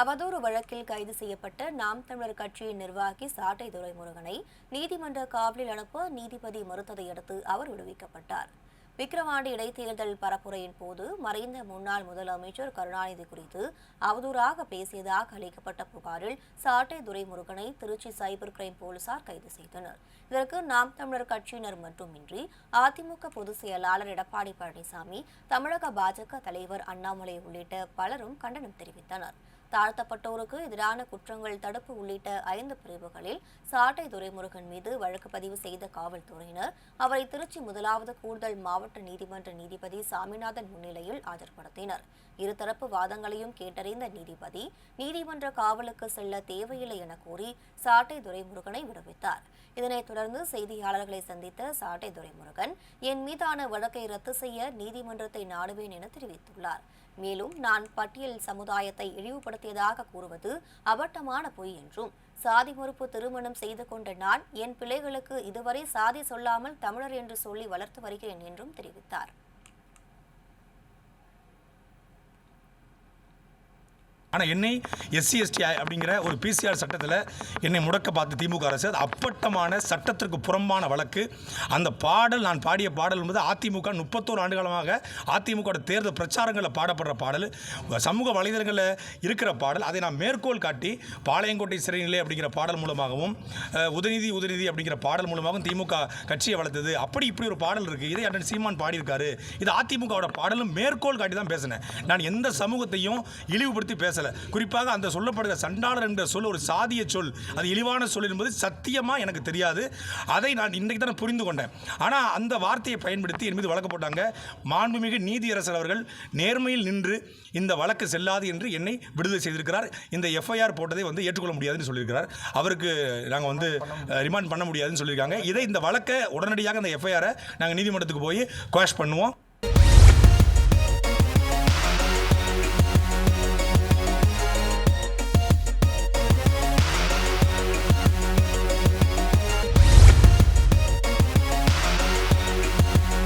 அவதூறு வழக்கில் கைது செய்யப்பட்ட நாம் தமிழர் கட்சியின் நிர்வாகி சாட்டை துரைமுருகனை நீதிமன்ற காவலில் அனுப்ப நீதிபதி மறுத்ததை அடுத்து அவர் விடுவிக்கப்பட்டார். விக்கிரவாண்டி இடைத்தேர்தல் பரப்புரையின் போது மறைந்த முன்னாள் முதலமைச்சர் கருணாநிதி குறித்து அவதூறாக பேசியதாக அளிக்கப்பட்ட புகாரில் சாட்டை துரைமுருகனை திருச்சி சைபர் கிரைம் போலீசார் கைது செய்தனர். இதற்கு நாம் தமிழர் கட்சியினர் மட்டுமின்றி அதிமுக பொதுச் செயலாளர் எடப்பாடி பழனிசாமி தமிழக பாஜக தலைவர் அண்ணாமலை உள்ளிட்ட பலரும் கண்டனம் தெரிவித்தனர். தாழ்த்தப்பட்டோருக்கு எதிரான குற்றங்கள் தடுப்பு உள்ளிட்ட ஐந்து பிரிவுகளில் சாட்டை துரைமுருகன் மீது வழக்கு பதிவு செய்த காவல்துறையினர் அவரை திருச்சி முதலாவது கூடுதல் மாவட்ட நீதிமன்ற நீதிபதி சாமிநாதன் முன்னிலையில் ஆஜர்படுத்தினர் இருதரப்பு வாதங்களையும் கேட்டறிந்த நீதிபதி நீதிமன்ற காவலுக்கு செல்ல தேவையில்லை என கூறி சாட்டை துரைமுருகனை விடுவித்தார். இதனைத் தொடர்ந்து செய்தியாளர்களை சந்தித்த சாட்டை துரைமுருகன் என் மீதான வழக்கை ரத்து செய்ய நீதிமன்றத்தை நாடுவேன் என தெரிவித்துள்ளார். மேலும் நான் பட்டியல் சமுதாயத்தை இழிவுபடுத்தியதாக கூறுவது அபட்டமான பொய் என்றும் சாதி மறுப்பு திருமணம் செய்து கொண்ட நான் என் பிள்ளைகளுக்கு இதுவரை சாதி சொல்லாமல் தமிழர் என்று சொல்லி வளர்த்து வருகிறேன் என்றும் தெரிவித்தார். ஆனால் என்னை எஸ்சி எஸ்டி அப்படிங்கிற ஒரு பிசிஆர் சட்டத்தில் என்னை முடக்க பார்த்து திமுக அரசு அது அப்பட்டமான சட்டத்திற்கு புறம்பான வழக்கு. அந்த பாடல் நான் பாடிய பாடல் என்பது அதிமுக முப்பத்தோரு ஆண்டு காலமாக அதிமுக தேர்தல் பிரச்சாரங்களில் பாடப்படுற பாடல். சமூக வலைதளங்களில் இருக்கிற பாடல். அதை நான் மேற்கோள் காட்டி பாளையங்கோட்டை சிறைநிலை அப்படிங்கிற பாடல் மூலமாகவும் உதநிதி உதயநிதி உதயநிதி அப்படிங்கிற பாடல் மூலமாகவும் திமுக கட்சியை வளர்த்தது. அப்படி இப்படி ஒரு பாடல் இருக்குது இதை அண்ணன் சீமான் பாடியிருக்காரு. இது அதிமுகவோட பாடலும் மேற்கோள் காட்டி தான் பேசினேன். நான் எந்த சமூகத்தையும் இழிவுபடுத்தி பேச பேசலை. குறிப்பாக அந்த சொல்லப்படுகிற சண்டாளர் என்ற சொல் ஒரு சாதிய சொல் அது இழிவான சொல் என்பது சத்தியமாக எனக்கு தெரியாது. அதை நான் இன்றைக்கு தான் புரிந்து கொண்டேன். ஆனால் அந்த வார்த்தையை பயன்படுத்தி என் மீது வழக்கு போட்டாங்க. மாண்புமிகு நீதியரசர் அவர்கள் நேர்மையில் நின்று இந்த வழக்கு செல்லாது என்று என்னை விடுதலை செய்திருக்கிறார். இந்த எஃப்ஐஆர் போட்டதை வந்து ஏற்றுக்கொள்ள முடியாதுன்னு சொல்லியிருக்கிறார். அவருக்கு நாங்கள் வந்து ரிமாண்ட் பண்ண முடியாதுன்னு சொல்லியிருக்காங்க. இதை இந்த வழக்கை உடனடியாக அந்த எஃப்ஐஆரை நாங்கள் நீதிமன்றத்துக்கு போய் குவாஷ் பண்ணுவோம்.